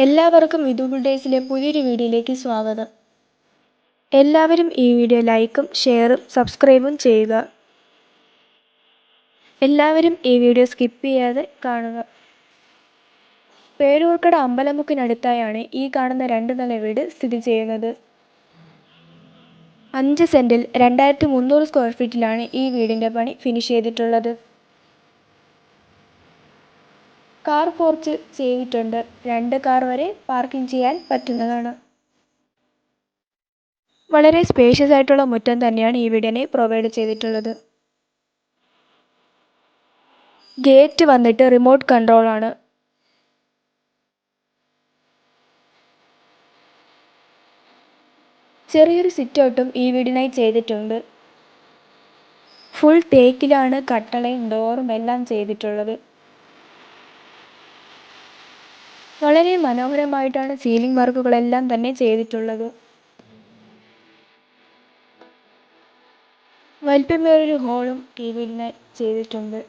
എല്ലാവർക്കും വിധു ഡേയ്സിലെ പുതിയൊരു വീഡിയോയിലേക്ക് സ്വാഗതം. എല്ലാവരും ഈ വീഡിയോ ലൈക്കും ഷെയറും സബ്സ്ക്രൈബും ചെയ്യുക. എല്ലാവരും ഈ വീഡിയോ സ്കിപ്പ് ചെയ്യാതെ കാണുക. പേരൂർക്കട അമ്പലമുക്കിനടുത്തായാണ് ഈ കാണുന്ന രണ്ട് നില വീട് സ്ഥിതി ചെയ്യുന്നത്. അഞ്ച് സെന്റിൽ രണ്ടായിരത്തി മുന്നൂറ് സ്ക്വയർ ഫീറ്റിലാണ് ഈ വീടിന്റെ പണി ഫിനിഷ് ചെയ്തിട്ടുള്ളത്. കാർ പോർച്ച് ചെയ്തിട്ടുണ്ട്. രണ്ട് കാർ വരെ പാർക്കിംഗ് ചെയ്യാൻ പറ്റുന്നതാണ്. വളരെ സ്പേഷ്യസ് ആയിട്ടുള്ള മുറ്റം തന്നെയാണ് ഈ വീടിനെ പ്രൊവൈഡ് ചെയ്തിട്ടുള്ളത്. ഗേറ്റ് വന്നിട്ട് റിമോട്ട് കൺട്രോൾ ആണ്. ചെറിയൊരു സിറ്റ് ഔട്ടും ഈ വീടിനായി ചെയ്തിട്ടുണ്ട്. ഫുൾ തേക്കിലാണ് കട്ടളയും ഡോറും എല്ലാം ചെയ്തിട്ടുള്ളത്. വളരെ മനോഹരമായിട്ടാണ് സീലിംഗ് വർക്കുകളെല്ലാം തന്നെ ചെയ്തിട്ടുള്ളത്. വലിപ്പമേറിയൊരു ഹോളും ഈ വീടിനായി ചെയ്തിട്ടുണ്ട്.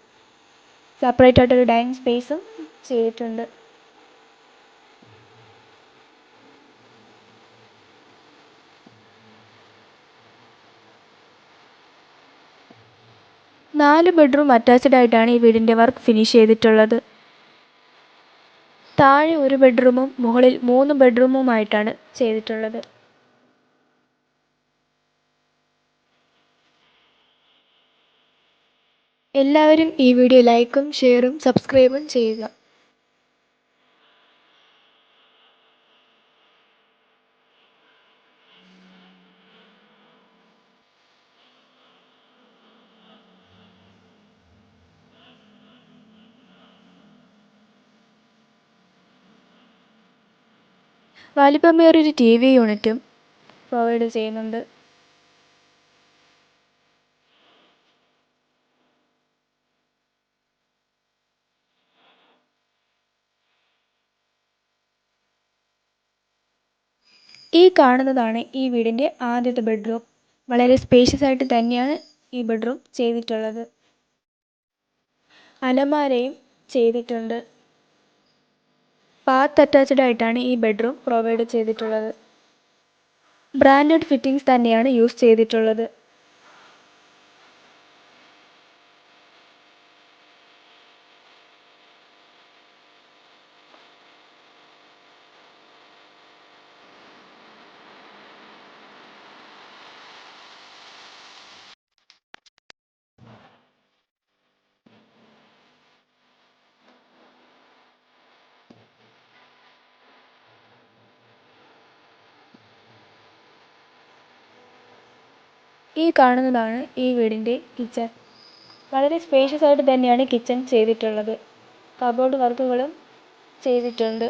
സെപ്പറേറ്റ് ആയിട്ടൊരു ഡൈനിങ് സ്പേസും ചെയ്തിട്ടുണ്ട്. നാല് ബെഡ്റൂം അറ്റാച്ച്ഡ് ആയിട്ടാണ് ഈ വീടിന്റെ വർക്ക് ഫിനിഷ് ചെയ്തിട്ടുള്ളത്. താഴെ ഒരു ബെഡ്റൂമും മുകളിൽ മൂന്ന് ബെഡ്റൂമുമായിട്ടാണ് ചെയ്തിട്ടുള്ളത്. എല്ലാവരും ഈ വീഡിയോ ലൈക്കും ഷെയറും സബ്സ്ക്രൈബും ചെയ്യുക. വലിപ്പമേറിയൊരു ടി വി യൂണിറ്റും പ്രൊവൈഡ് ചെയ്യുന്നുണ്ട്. ഈ കാണുന്നതാണ് ഈ വീടിന്റെ ആദ്യത്തെ ബെഡ്റൂം. വളരെ സ്പേഷ്യസ് ആയിട്ട് തന്നെയാണ് ഈ ബെഡ്റൂം ചെയ്തിട്ടുള്ളത്. അലമാരയും ചെയ്തിട്ടുണ്ട്. ബാത്ത് അറ്റാച്ച്ഡ് ആയിട്ടാണ് ഈ ബെഡ്റൂം പ്രൊവൈഡ് ചെയ്തിട്ടുള്ളത്. ബ്രാൻഡഡ് ഫിറ്റിംഗ്സ് തന്നെയാണ് യൂസ് ചെയ്തിട്ടുള്ളത്. ഈ കാണുന്നതാണ് ഈ വീടിന്റെ കിച്ചൺ. വളരെ സ്പേഷ്യസ് ആയിട്ട് തന്നെയാണ് കിച്ചൺ ചെയ്തിട്ടുള്ളത്. കബോർഡ് വർക്കുകളും ചെയ്തിട്ടുണ്ട്.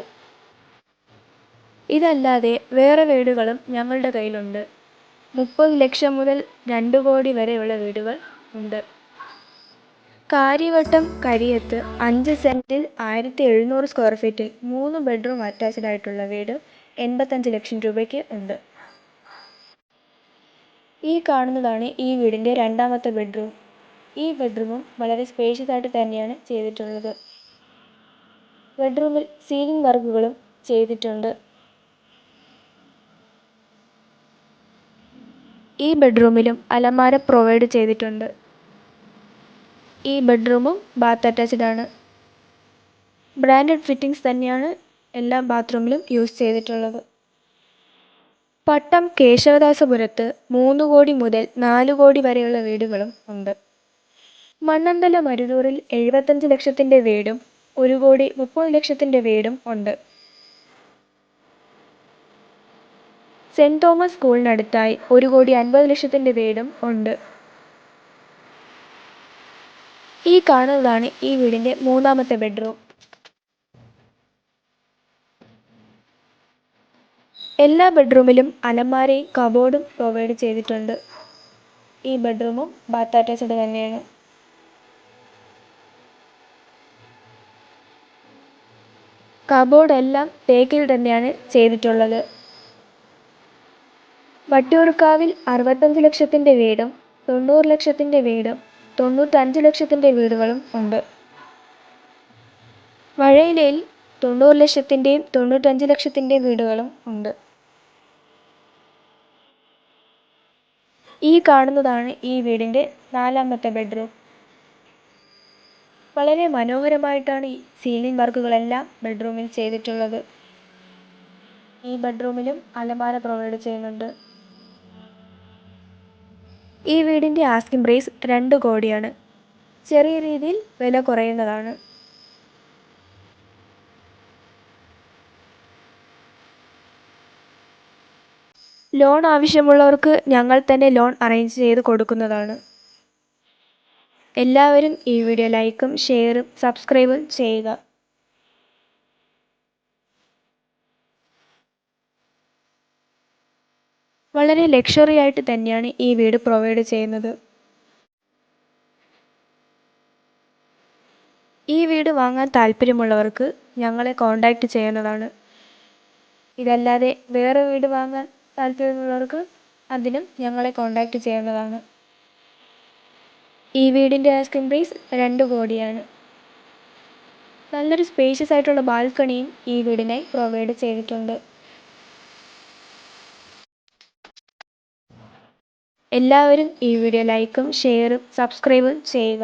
ഇതല്ലാതെ വേറെ വീടുകളും ഞങ്ങളുടെ കയ്യിലുണ്ട്. മുപ്പത് ലക്ഷം മുതൽ രണ്ട് കോടി വരെയുള്ള വീടുകൾ ഉണ്ട്. കാര്യവട്ടം കരിയത്ത് അഞ്ച് സെന്റിൽ ആയിരത്തി എഴുന്നൂറ് സ്ക്വയർ ഫീറ്റ് മൂന്ന് ബെഡ്റൂം അറ്റാച്ച്ഡ് ആയിട്ടുള്ള വീട് എൺപത്തഞ്ച് ലക്ഷം രൂപയ്ക്ക് ഉണ്ട്. ഈ കാണുന്നതാണ് ഈ വീടിന്റെ രണ്ടാമത്തെ ബെഡ്റൂം. ഈ ബെഡ്റൂമും വളരെ സ്പേഷ്യസ് ആയിട്ട് തന്നെയാണ് ചെയ്തിട്ടുള്ളത്. ബെഡ്റൂമിൽ സീലിംഗ് വർക്കുകളും ചെയ്തിട്ടുണ്ട്. ഈ ബെഡ്റൂമിലും അലമാര പ്രൊവൈഡ് ചെയ്തിട്ടുണ്ട്. ഈ ബെഡ്റൂമും ബാത്ത് അറ്റാച്ച്ഡ് ആണ്. ബ്രാൻഡഡ് ഫിറ്റിംഗ്സ് തന്നെയാണ് എല്ലാ ബാത്റൂമിലും യൂസ് ചെയ്തിട്ടുള്ളത്. പട്ടം കേശവദാസപുരത്ത് മൂന്ന് കോടി മുതൽ നാല് കോടി വരെയുള്ള വീടുകളും ഉണ്ട്. മണ്ണന്തല മരുന്നൂറിൽ എഴുപത്തഞ്ച് ലക്ഷത്തിന്റെ വീടും ഒരു കോടി മുപ്പത് ലക്ഷത്തിന്റെ വീടും ഉണ്ട്. സെന്റ് തോമസ് സ്കൂളിനടുത്തായി ഒരു കോടി അൻപത് ലക്ഷത്തിന്റെ വീടും ഉണ്ട്. ഈ കാണുന്നതാണ് ഈ വീടിന്റെ മൂന്നാമത്തെ ബെഡ്റൂം. എല്ലാ ബെഡ്റൂമിലും അലമാരയും കബോർഡും പ്രൊവൈഡ് ചെയ്തിട്ടുണ്ട്. ഈ ബെഡ്റൂമും ബാത്ത് അറ്റാച്ച്ഡ് തന്നെയാണ്. കബോർഡ് എല്ലാം തേക്കിൽ തന്നെയാണ് ചെയ്തിട്ടുള്ളത്. വട്ടിയൂർക്കാവിൽ അറുപത്തഞ്ച് ലക്ഷത്തിന്റെ വീടും തൊണ്ണൂറ് ലക്ഷത്തിന്റെ വീടും തൊണ്ണൂറ്റഞ്ച് ലക്ഷത്തിന്റെ വീടുകളും ഉണ്ട്. വഴയിലയിൽ തൊണ്ണൂറ് ലക്ഷത്തിന്റെയും തൊണ്ണൂറ്റഞ്ച് ലക്ഷത്തിന്റെയും വീടുകളും ഉണ്ട്. ഈ കാണുന്നതാണ് ഈ വീടിന്റെ നാലാമത്തെ ബെഡ്റൂം. വളരെ മനോഹരമായിട്ടാണ് ഈ സീലിംഗ് വർക്കുകളെല്ലാം ബെഡ്റൂമിൽ ചെയ്തിട്ടുള്ളത്. ഈ ബെഡ്റൂമിലും അലമാര പ്രൊവൈഡ് ചെയ്യുന്നുണ്ട്. ഈ വീടിന്റെ ആസ്കിംഗ് പ്രൈസ് രണ്ട് കോടിയാണ്. ചെറിയ രീതിയിൽ വില കുറയുന്നതാണ്. ലോൺ ആവശ്യമുള്ളവർക്ക് ഞങ്ങൾ തന്നെ ലോൺ അറേഞ്ച് ചെയ്ത് കൊടുക്കുന്നതാണ്. എല്ലാവരും ഈ വീഡിയോ ലൈക്കും ഷെയറും സബ്സ്ക്രൈബും ചെയ്യുക. വളരെ ലക്ഷറി ആയിട്ട് തന്നെയാണ് ഈ വീട് പ്രൊവൈഡ് ചെയ്യുന്നത്. ഈ വീട് വാങ്ങാൻ താല്പര്യമുള്ളവർക്ക് ഞങ്ങളെ കോൺടാക്റ്റ് ചെയ്യുന്നതാണ്. ഇതല്ലാതെ വേറെ വീട് വാങ്ങാൻ താല്പര്യമുള്ളവർക്ക് അതിനും ഞങ്ങളെ കോൺടാക്റ്റ് ചെയ്യാവുന്നതാണ് ഈ വീടിന്റെ ആസ്കിംഗ് പ്രൈസ് രണ്ട് കോടിയാണ്. നല്ലൊരു സ്പേഷ്യസ് ആയിട്ടുള്ള ബാൽക്കണിയും ഈ വീടിനായി പ്രൊവൈഡ് ചെയ്തിട്ടുണ്ട്. എല്ലാവരും ഈ വീഡിയോ ലൈക്കും ഷെയറും സബ്സ്ക്രൈബും ചെയ്യുക.